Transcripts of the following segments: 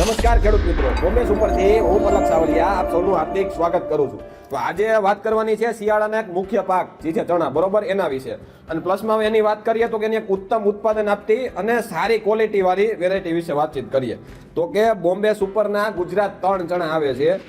નમસ્કાર ખેડૂત મિત્રો. બોમ્બે સુપરથી હું પલક સાવલિયા આપ સૌનું હાર્દિક સ્વાગત કરું છું. તો આજે વાત કરવાની છે શિયાળાના એક મુખ્ય પાક, જે છે ચણા. બરોબર? એના વિશે. અને પ્લસમાં એની વાત કરીએ તો કે એની એક ઉત્તમ ઉત્પાદન આપતી અને સારી ક્વોલિટી વાળી વેરાયટી વિશે વાતચીત કરીએ. તો કે બોમ્બે સુપરના ગુજરાત ત્રણ ચણા આવે છે.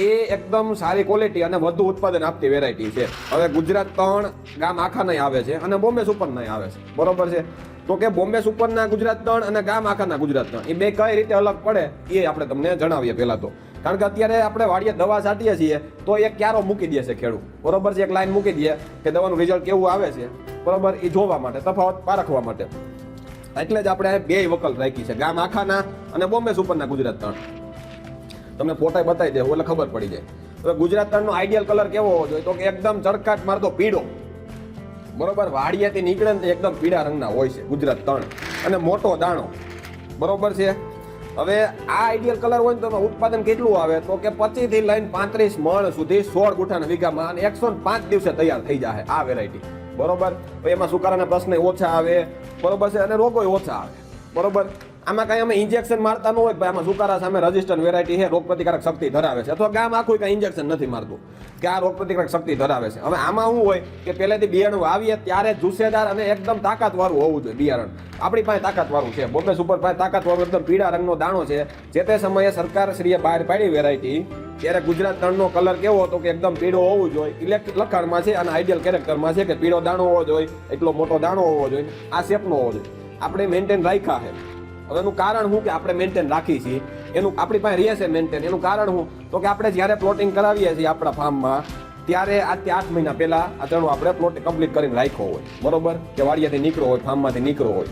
એ એકદમ સારી ક્વોલિટી અને વધુ ઉત્પાદન આપતી વેરાયટી છે. હવે ગુજરાત ત્રણ ગામ આખા નહીં આવે છે અને બોમ્બે સુપર નહીં આવે છે. બરોબર છે? તો કે બોમ્બે સુપરના ગુજરાત ત્રણ અને ગામ આખાના ગુજરાત ત્રણ એ બે કઈ રીતે અલગ પડે, એ આપણે તમને જણાવીએ પહેલાં તો. કારણ કે અત્યારે આપણે વાડીએ દવા છાંટીએ છીએ, તો એ ક્યારો મૂકી દે છે ખેડૂત. બરોબર છે? એક લાઈન મૂકી દે કે દવાનું રિઝલ્ટ કેવું આવે છે. બરોબર? એ જોવા માટે, તફાવત પારખવા માટે. એટલે જ આપણે બે વકલ રાખી છે, ગામ આખાના અને બોમ્બે સુપરના ગુજરાત ત્રણ તમને ફોટા બતાવી દે એટલે ખબર પડી જાય. હવે ગુજરાત તણનો આઈડિયલ કલર કેવો હોવો જોઈએ? તો કે એકદમ ચડકાટ મારતો પીળો બરોબર? વાડિયાથી નીકળે ને એકદમ પીળા રંગના હોય છે, ગુજરાત ત્રણ અને મોટો દાણો. બરોબર છે? હવે આ આઈડિયલ કલર હોય ને તો ઉત્પાદન કેટલું આવે? તો કે પચીસથી લઈને પાંત્રીસ મણ સુધી સોળ ગુઠાના વીઘામાં અને એકસો પાંચ દિવસે તૈયાર થઈ જાય આ વેરાયટી બરોબર? એમાં સુકારાના પ્રશ્ન ઓછા આવે. બરોબર છે? અને રોગો ઓછા આવે. બરોબર? આમાં કઈ અમે ઇન્જેક્શન મારતા ન હોય ભાઈ આમાં સુકારા સામે રજિસ્ટન્ટ વેરાયટી છે રોગ પ્રતિકારક શક્તિ ધરાવે છે. અથવા ગામ આખું કાંઈ ઇન્જેક્શન નથી મારતું, કે આ રોગ પ્રતિકારક શક્તિ ધરાવે છે. હવે આમાં શું હોય કે પહેલેથી બિયારણ વાવીએ ત્યારે જુસ્સેદાર અને એકદમ તાકાતવાળું હોવું જોઈએ બિયારણ. આપણી પાસે તાકાતવાળું છે. બોમ્બે સુપર પાસે તાકાતવાળું એકદમ પીળા રંગનો દાણો છે. જે તે સમયે સરકારશ્રીએ બહાર પાડી વેરાયટી ત્યારે ગુજરાત તણનો કલર કેવો હતો કે એકદમ પીળો હોવું જોઈએ. ઇલેક્ટ્રિક લખાણમાં છે અને આઈડિયલ કેરેક્ટરમાં છે કે પીળો દાણો હોવો જોઈએ, એટલો મોટો દાણો હોવો જોઈએ, આ શેપનો હોવો જોઈએ. આપણે મેન્ટેન રાખ્યા છે. હવે એનું કારણ શું કે આપણે મેન્ટેન રાખીએ છીએ? એનું આપણી પાસે રહે છે મેન્ટેન એનું કારણ શું? તો કે આપણે જ્યારે પ્લોટિંગ કરાવીએ છીએ આપણા ફાર્મમાં ત્યારે આજથી આઠ મહિના પહેલાં આ ચણો આપણે પ્લોટ કમ્પ્લીટ કરીને રાખ્યો હોય. બરોબર? કે વાડિયાથી નીકળ્યો હોય ફાર્મમાંથી નીકળો હોય.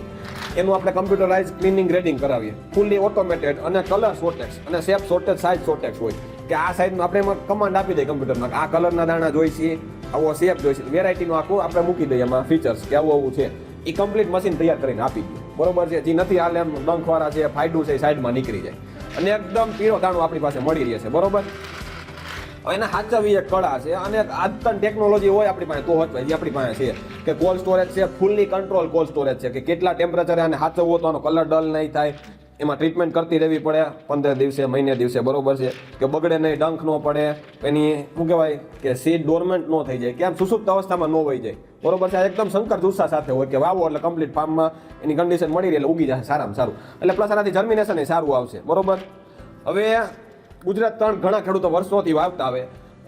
એનું આપણે કમ્પ્યુટરાઇઝ ક્લિનિંગ ગ્રેડિંગ કરાવીએ. ફૂલી ઓટોમેટેડ અને કલર શોર્ટેક્સ અને શેપ શોર્ટેજ સાઇઝ શોર્ટેક્સ હોય. કે આ સાઇઝનું આપણે એમાં કમાન્ડ આપી દઈએ કમ્પ્યુટરમાં આ કલરના દાણા જોઈએ છીએ, આવો શેપ જોઈએ છે વેરાયટીનું આખું આપણે મૂકી દઈએ એમાં ફીચર્સ કે આવું આવું છે. એ કમ્પ્લીટ મશીન તૈયાર કરીને આપી દઈએ બરોબર છે? જે નથી હાલ એમ ડંખવાળા છે ફાયડું છે સાઈડમાં નીકળી જાય. અને એકદમ પીળો દાણો આપણી પાસે મળી રહે છે, બરોબર? એના સાચવવી એક કળા છે અને આદતન ટેકનોલોજી હોય આપણી પાસે, તો હોય જે આપણી પાસે છે. કે કોલ્ડ સ્ટોરેજ છે ફૂલ્લી કંટ્રોલ કોલ્ડ સ્ટોરેજ છે, કે કેટલા ટેમ્પરેચરે આને સાચવવો તો આનો કલર ડલ નહીં થાય. એમાં ટ્રીટમેન્ટ કરતી રહેવી પડે. પંદર દિવસે, મહિને દિવસે બરોબર છે. કે બગડે નહીં, ડંખ ન પડે. એની શું કહેવાય કે સીડ ડોરમેન્ટ ન થઈ જાય. કે આમ સુસુપ્ત અવસ્થામાં ન વહી જાય. બરોબર છે? આ એકદમ શંકર જુસ્સા સાથે હોય કે વાવો એટલે કમ્પ્લીટ ફાર્મમાં એની કન્ડિશન મળી રહે એટલે ઉગી જશે સારામાં સારું. એટલે પ્લસ આનાથી જર્મિનેશન સારું આવશે. બરોબર? હવે ગુજરાત ત્રણ ઘણા ખેડૂતો વર્ષોથી વાવતા આવે.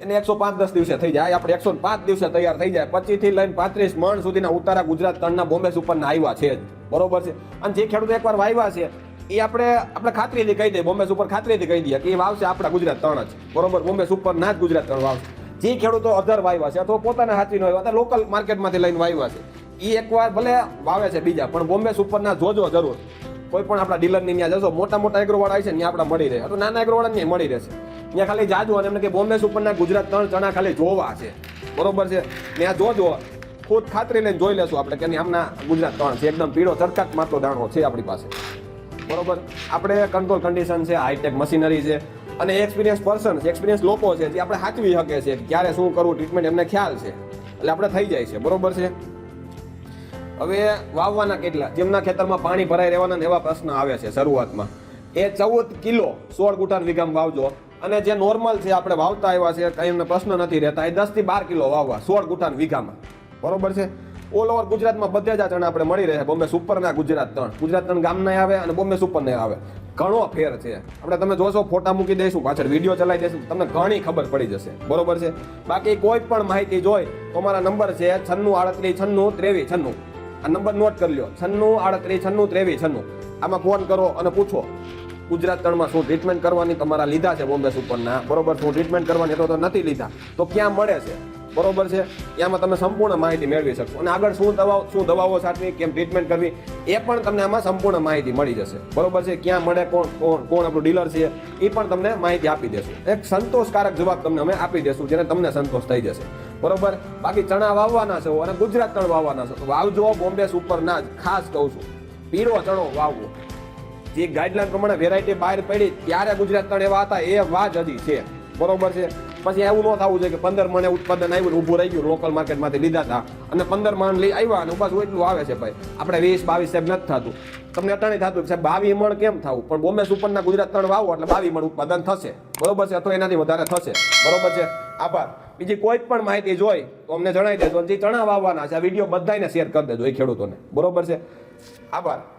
એને એકસો પાંચ દસ દિવસે થઈ જાય. આપણે એકસો પાંચ દિવસે તૈયાર થઈ જાય. પચીસથી લઈને પાંત્રીસ મણ સુધીના ઉતારા ગુજરાત તણના બોમ્બે સુપરના આવ્યા છે જ. બરોબર છે? અને જે ખેડૂતો એકવાર વાવ્યા છે એ આપણે આપણે ખાતરીથી કહી દઈએ, બોમ્બે સુપર ખાતરીથી કહી દઈએ કે એ વાવશે આપણા ગુજરાત ત્રણ જ. બરોબર? બોમ્બે સુપર ના જ ગુજરાત ત્રણ વાવશે. જે ખેડૂતો અધર વાવ્યા છે અથવા પોતાના હાથીનો વાવ્યા અથવા લોકલ માર્કેટમાંથી લઈને વાવ્યા છે એ એકવાર ભલે વાવે છે બીજા, પણ બોમ્બે સુપરના જોજો જરૂર. કોઈ પણ આપણા ડીલરની ત્યાં જશો, મોટા મોટા એગ્રોવાળા છે ત્યાં આપણા મળી રહે. અથવા નાના એગ્રોવાળા ત્યાં મળી રહેશે. ત્યાં ખાલી જાજુ અને એમને કે બોમ્બે સુપરના ગુજરાત ત્રણ ચણા ખાલી જોવા છે. બરોબર છે? ત્યાં જોજો ખુદ ખાતરી લઈને જોઈ લેશું આપણે કે આમના ગુજરાત ત્રણ છે. એકદમ પીળો ચરકાટ મારતો દાણો છે આપણી પાસે. બરોબર? આપણે કંટ્રોલ કન્ડિશન છે હાઈટેક મશીનરી છે, અને એક્સપિરિયન્સ પર્સન એક્સપિરિયન્સ લોકો છે, જે આપણે સાચવી શકે છે ક્યારે શું કરવું ટ્રીટમેન્ટ એમને ખ્યાલ છે. એટલે આપણે થઈ જાય છે, બરોબર છે? હવે વાવવાના કેટલા? જેમના ખેતરમાં પાણી ભરાઈ રહેવાના એવા પ્રશ્ન આવે છે શરૂઆતમાં. એ ચૌદ કિલો સોળ ગુઠાન વીઘામાં વાવજો. અને જે નોર્મલ છે, આપણે વાવતા આવ્યા છે, કંઈ એમને પ્રશ્ન નથી રહેતા, એ દસથી બાર કિલો વાવવા, સોળ ગુઠાન વીઘામાં. બરોબર છે? ઓલ ઓવર ગુજરાતમાં બધે જ આ આપણે મળી રહે. બોમ્બે સુપરના ગુજરાત ત્રણ. ગુજરાત ત્રણ ગામના આવે અને બોમ્બે સુપરના આવે. ઘણો ફેર છે. આપણે તમે જોશો, ફોટા મૂકી દઈશું, પાછળ વીડિયો ચલાવી દઈશું, તમને ઘણી ખબર પડી જશે. બરોબર છે? બાકી કોઈ પણ માહિતી જોઈ, તો મારા નંબર છે છન્નું આડત્રીસ છન્નું ત્રેવીસ છન્નું. આ નંબર નોટ કરી લ્યો. છન્નું આડત્રીસ છન્નું ત્રેવીસ છન્નું. આમાં ફોન કરો અને પૂછો, ગુજરાત ત્રણમાં શું ટ્રીટમેન્ટ કરવાની? તમારા લીધા છે બોમ્બે સુપરના. બરોબર? શું ટ્રીટમેન્ટ કરવાની? તો નથી લીધા. તો ક્યાં મળે છે? બરોબર છે? એમાં તમે સંપૂર્ણ માહિતી મેળવી શકશો. અને આગળ શું દવાઓ શું દવાઓ સાચવી, કેમ ટ્રીટમેન્ટ કરવી, એ પણ તમને આમાં સંપૂર્ણ માહિતી મળી જશે. બરોબર છે? ક્યાં મળે, કોણ કોણ કોણ આપણું ડીલર છે, એ પણ તમને માહિતી આપી દેશું. એક સંતોષકારક જવાબ તમને અમે આપી દેશું, જેને તમને સંતોષ થઈ જશે. બરોબર? બાકી ચણા વાવવાના છો અને ગુજરાત તણ વાવવાના છો. વાવજો, બોમ્બે સુપરના જ. ખાસ કહું છું. પીળો ચણો વાવવો. જે ગાઈડલાઈન પ્રમાણે વેરાયટી બહાર પડી, ત્યારે ગુજરાત તણ એવા હતા, એ વાત હજી છે. બરોબર છે. પછી એવું ન થવું જોઈએ કે પંદર મણે ઉત્પાદન આવ્યું ઊભું રહી ગયું લોકલ માર્કેટમાંથી લીધા હતા અને પંદર મણ લઈ આવ્યા અને બસ એટલું આવે છે ભાઈ. આપણે વીસ, બાવીસ સાહેબ નથી થતું. તમને અટાણી થતું સાહેબ બાવી મણ કેમ થવું? પણ બોમ્બે સુપરના ગુજરાત ત્રણ વાવો એટલે બાવી મણ ઉત્પાદન થશે. બરોબર છે? અથવા એનાથી વધારે થશે. બરોબર છે? આભાર. બીજી કોઈ પણ માહિતી જોઈ તો અમને જણાવી દેજો જે ચણા વાવવાના છે, આ વીડિયો બધાને શેર કરી દેજો એ ખેડૂતોને. બરોબર છે? આભાર.